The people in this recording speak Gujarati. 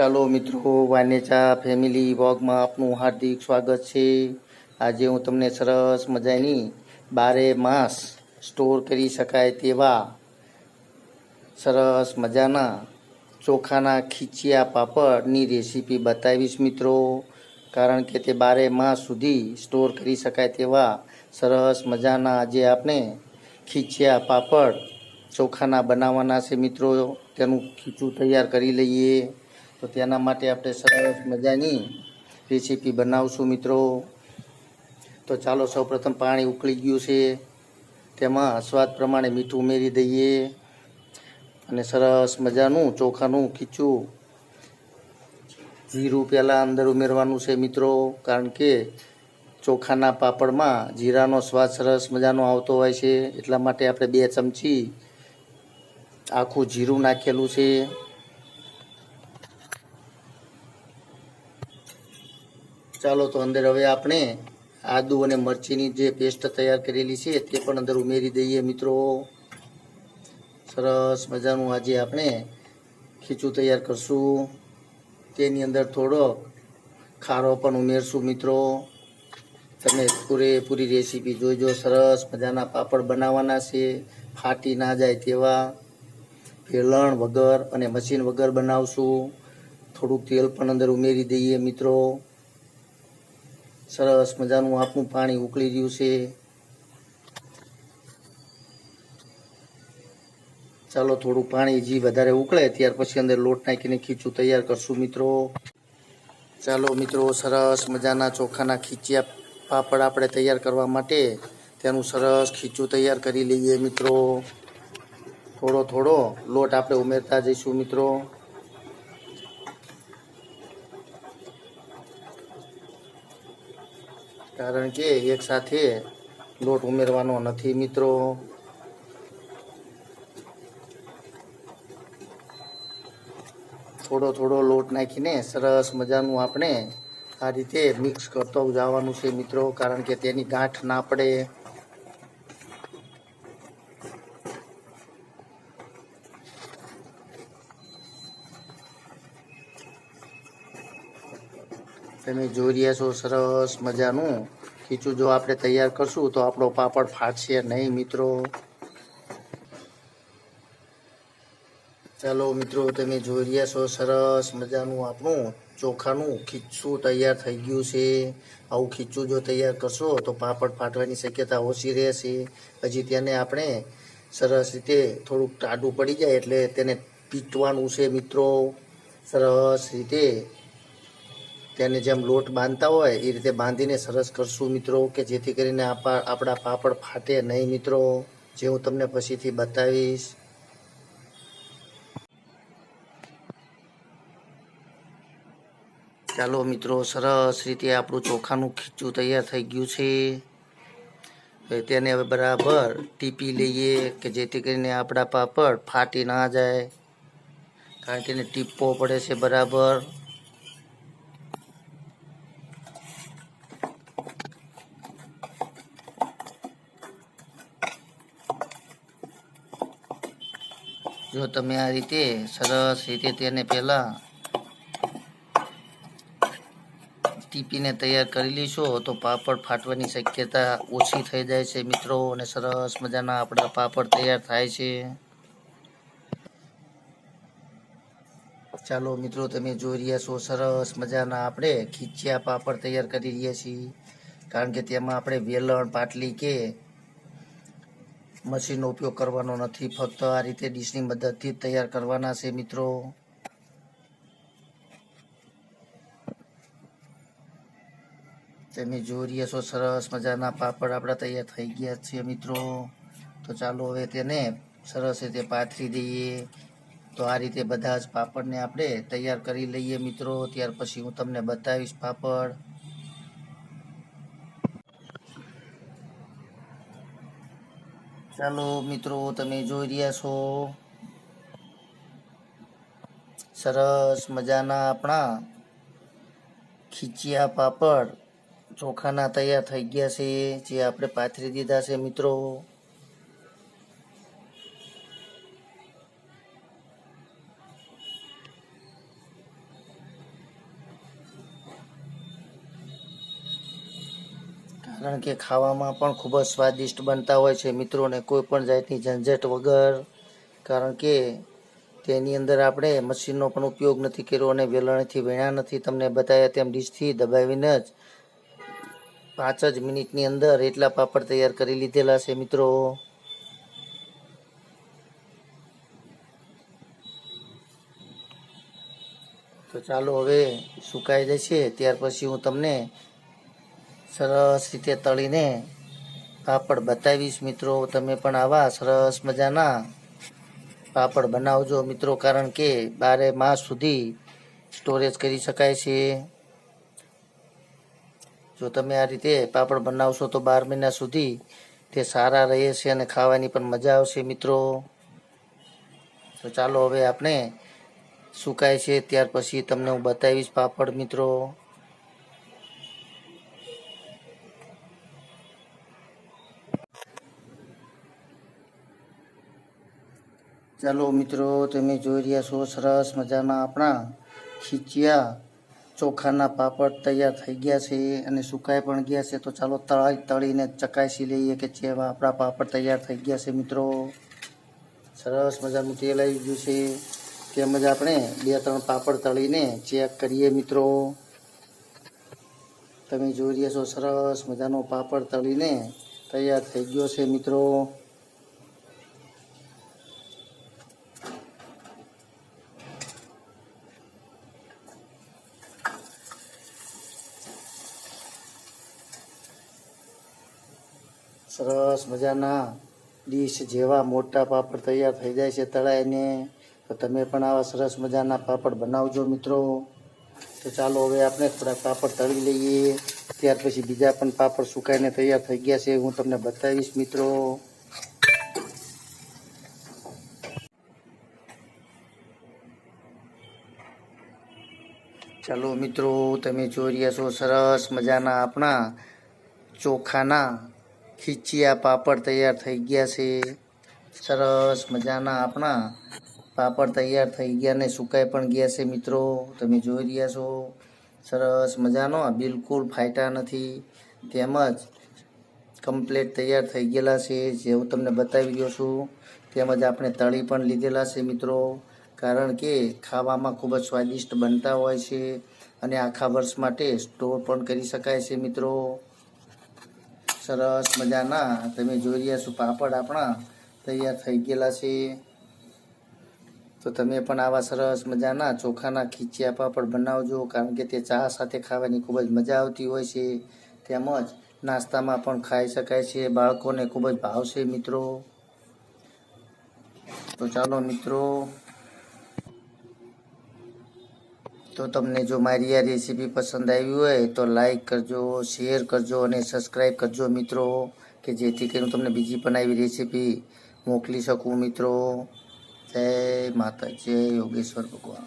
ચાલો મિત્રો, વાનેચા ફેમિલી વોગમાં આપનું હાર્દિક સ્વાગત છે. આજે હું તમને સરસ મજાની બારે માસ સ્ટોર કરી શકાય તેવા સરસ મજાના ચોખાના ખીચિયા પાપડની રેસીપી બતાવીશ મિત્રો. કારણ કે તે બારે માસ સુધી સ્ટોર કરી શકાય તેવા સરસ મજાના આજે આપણે ખીચિયા પાપડ ચોખાના બનાવવાના છે મિત્રો. તેનું ખીચું તૈયાર કરી લઈએ. તો તેના માટે આપણે સરસ મજાની રેસીપી બનાવશું મિત્રો. તો ચાલો સૌપ્રથમ પાણી ઉકળી ગયું છે. તેમાં સ્વાદ પ્રમાણે મીઠું ઉમેરી દઈએ. અને સરસ મજાનું ચોખાનું ખીચું જીરું પહેલાં અંદર ઉમેરવાનું છે મિત્રો, કારણ કે ચોખાના પાપડમાં જીરાનો સ્વાદ સરસ મજાનો આવતો હોય છે. એટલા માટે આપણે બે ચમચી આખું જીરું નાખેલું છે. ચાલો તો અંદર હવે આપણે આદુ અને મરચીની જે પેસ્ટ તૈયાર કરેલી છે, તે પણ અંદર ઉમેરી દઈએ મિત્રો. સરસ મજાનું આજે આપણે ખીચું તૈયાર કરશું. તેની અંદર થોડો ખારો પણ ઉમેરશું મિત્રો. તમે પૂરેપૂરી રેસીપી જોઈજો, સરસ મજાના પાપડ બનાવવાના છે, ફાટી ના જાય તેવા. ફેલણ વગર અને મશીન વગર બનાવશું. થોડુંક તેલ પણ અંદર ઉમેરી દઈએ મિત્રો. સરસ મજાનું આપણું પાણી ઉકળી રહ્યું છે. ચાલો થોડું પાણી જી વધારે ઉકળે, ત્યાર પછી અંદર લોટ નાખીને ખીચું તૈયાર કરશું મિત્રો. ચાલો મિત્રો, સરસ મજાના ચોખાના ખીચિયા પાપડ આપણે તૈયાર કરવા માટે તેનું સરસ ખીચું તૈયાર કરી લઈએ મિત્રો. થોડો થોડો લોટ આપણે ઉમેરતા જઈશું મિત્રો. કારણ કે એક સાથે લોટ ઉમેરવાનો નથી, મિત્રો. થોડો થોડો લોટ નાખીને સરસ મજાનું આપણે આ રીતે મિક્સ કરતો જવાનું છે, મિત્રો, કારણ કે તેની ગાંઠ ના પડે. તમે જોઈ રહ્યા છો સરસ મજાનું ખીચું જો આપણે તૈયાર કરશું તો આપણો પાપડ ફાટશે નહીં, મિત્રો. ચાલો, મિત્રો, તમે જોઈ રહ્યા છો, સરસ મજાનું આપણું ચોખાનું ખીચું તૈયાર થઈ ગયું છે. આવું ખીચું જો તૈયાર કરશો તો પાપડ ફાટવાની શક્યતા ઓછી રહેશે. હજી તેને આપણે સરસ રીતે થોડુંક ટાડું પડી જાય એટલે તેને પીટવાનું છે, મિત્રો. સરસ રીતે તેને જેમ લોટ બાંધતા હોય, એ રીતે બાંધીને સરસ કરશું મિત્રો, કે જેથી કરીને આપણા પાપડ ફાટે નહીં મિત્રો. જે હું તમને પછીથી બતાવીશ. ચાલો મિત્રો, સરસ રીતે આપણું ચોખાનું ખીચું તૈયાર થઈ ગયું છે. તેને હવે બરાબર ટીપી લઈએ, કે જેથી કરીને આપણા પાપડ ફાટી ના જાય. કારણ કે એને ટીપવો પડે છે બરાબર. જો તમે આ રીતે સરસ રીતે તેને પહેલાં ટીપીને તૈયાર કરી લેશો, તો પાપડ ફાટવાની શક્યતા ઓછી થઈ જાય છે મિત્રો, અને સરસ મજાના આપણા પાપડ તૈયાર થાય છે. ચાલો મિત્રો, તમે જોઈ રહ્યા છો સરસ મજાના આપણે ખીચિયા પાપડ તૈયાર કરી રહ્યા છીએ. કારણ કે તેમાં આપણે વેલણ, પાટલી કે મશીનનો ઉપયોગ કરવાનો નથી, ફક્ત આ રીતે ડીશની મદદથી તૈયાર કરવાના છે મિત્રો. તમે જોઈ રહ્યા છો સરસ મજાના પાપડ આપણા તૈયાર થઈ ગયા છે મિત્રો. તો ચાલો હવે તેને સરસ રીતે પાથરી દઈએ. તો આ રીતે બધા જ પાપડને આપણે તૈયાર કરી લઈએ મિત્રો. ત્યાર પછી હું તમને બતાવીશ પાપડ. ચાલો મિત્રો, તમે જોઈ રહ્યા છો? સરસ મજાના આપણા ખીચિયા પાપડ ચોખાના તૈયાર થઈ ગયા છે, જે આપણે પાથરી દીધા છે મિત્રો. કારણ કે ખાવામાં પણ ખૂબ જ સ્વાદિષ્ટ બનતા હોય છે. મિત્રોને કોઈ પણ જાતની ઝંઝટ વગર, કારણ કે તેની અંદર આપણે મશીનનો પણ ઉપયોગ નથી કર્યો અને વેલણથી વીણા નથી. તમને બતાવ્યા તેમ ડીશથી દબાવીને જ પાંચ જ મિનિટની અંદર એટલા પાપડ તૈયાર કરી લીધેલા છે મિત્રો. તો ચાલો હવે સુકાઈ જશે. ત્યાર પછી હું તમને સરસ રીતે તળીને પાપડ બતાવીશ મિત્રો. તમે પણ આવા સરસ મજાના પાપડ બનાવજો મિત્રો, કારણ કે બારે માસ સુધી સ્ટોરેજ કરી શકાય છે. જો તમે આ રીતે પાપડ બનાવશો તો બાર મહિના સુધી તે સારા રહે છે અને ખાવાની પણ મજા આવશે મિત્રો. તો ચાલો હવે આપણે સુકાય છે, ત્યાર પછી તમને હું બતાવીશ પાપડ મિત્રો. ચાલો મિત્રો, તમે જોઈ રહ્યા છો, સરસ મજાના આપણા ખીચિયા ચોખાના પાપડ તૈયાર થઈ ગયા છે અને સુકાઈ પણ ગયા છે. તો ચાલો તળી તળીને ચકાસી લઈએ કે જેવા આપણા પાપડ તૈયાર થઈ ગયા છે મિત્રો. સરસ મજાનું તેલ આવી ગયું છે. તેમજ આપણે બે ત્રણ પાપડ તળીને ચેક કરીએ મિત્રો. તમે જોઈ રહ્યા છો, સરસ મજાનો પાપડ તળીને તૈયાર થઈ ગયો છે મિત્રો. સરસ મજાના ડીશ જેવા મોટા પાપડ તૈયાર થઈ જાય છે તળાઈને. તો તમે પણ આવા સરસ મજાના પાપડ બનાવજો મિત્રો. તો ચાલો હવે આપણે થોડા પાપડ તળી લઈએ. ત્યાર પછી બીજા પણ પાપડ સુકાઈને તૈયાર થઈ ગયા છે. હું તમને બતાવીશ મિત્રો. ચાલો મિત્રો, તમે જોઈ રહ્યા છો સરસ મજાના આપણા ચોખાના ખીચિયા, પાપડ તૈયાર થઈ ગયા છે. સરસ મજાના આપણા પાપડ તૈયાર થઈ ગયા ને સુકાઈ પણ ગયા છે મિત્રો. તમે જોઈ રહ્યા છો. સરસ મજાનો. બિલકુલ ફાયટા નથી. તેમજ કમ્પ્લેટ તૈયાર થઈ ગયેલા છે. જે હું તમને બતાવી રહ્યો છું, તેમજ આપણે તળી પણ લીધેલા છે મિત્રો. કારણ કે ખાવામાં ખૂબ જ સ્વાદિષ્ટ બનતા હોય છે અને આખા વર્ષ માટે સ્ટોર પણ કરી શકાય છે મિત્રો. સરસ મજાના. તમે જોઈ રહ્યા છો પાપડ આપણા. તૈયાર થઈ ગયેલા છે. તો તમે પણ આવા સરસ મજાના ચોખાના ખીચિયા પાપડ બનાવજો, કારણ કે તે ચા સાથે ખાવાની ખૂબ જ મજા આવતી હોય છે. તેમજ નાસ્તામાં પણ ખાઈ શકાય છે. બાળકોને ખૂબ જ ભાવશે મિત્રો. તો ચાલો મિત્રો તો તમને જો મારી આ રેસીપી પસંદ આવી હોય તો લાઈક કરજો શેર કરજો અને સબસ્ક્રાઈબ કરજો મિત્રો, કે જેથી કરીને તમને બીજી પણ આવી રેસીપી મોકલી શકું મિત્રો. જય માતા જય યોગેશ્વર ભગવાન.